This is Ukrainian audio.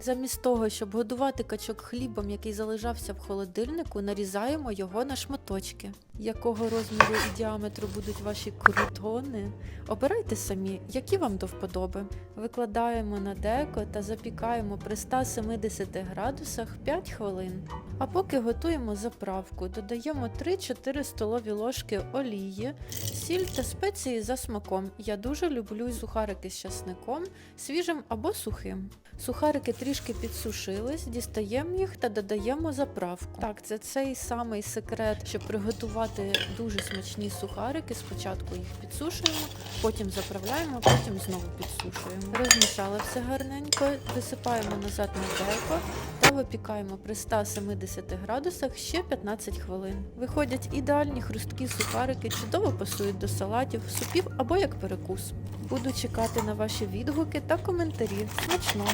Замість того, щоб годувати качок хлібом, який залишався в холодильнику, нарізаємо його на шматочки. Якого розміру і діаметру будуть ваші крутони? Обирайте самі, які вам до вподоби. Викладаємо на деко та запікаємо при 170 градусах 5 хвилин. А поки готуємо заправку, додаємо 3-4 столові ложки олії, сіль та спеції за смаком. Я дуже люблю сухарики з часником, свіжим або сухим. Сухарики трішки підсушились, дістаємо їх та додаємо заправку. Так, це цей самий секрет, щоб приготувати дуже смачні сухарики. Спочатку їх підсушуємо, потім заправляємо, потім знову підсушуємо. Розмішали все гарненько, висипаємо назад на деко та випікаємо при 170 градусах ще 15 хвилин. Виходять ідеальні хрусткі сухарики, чудово пасують до салатів, супів або як перекус. Буду чекати на ваші відгуки та коментарі. Смачного!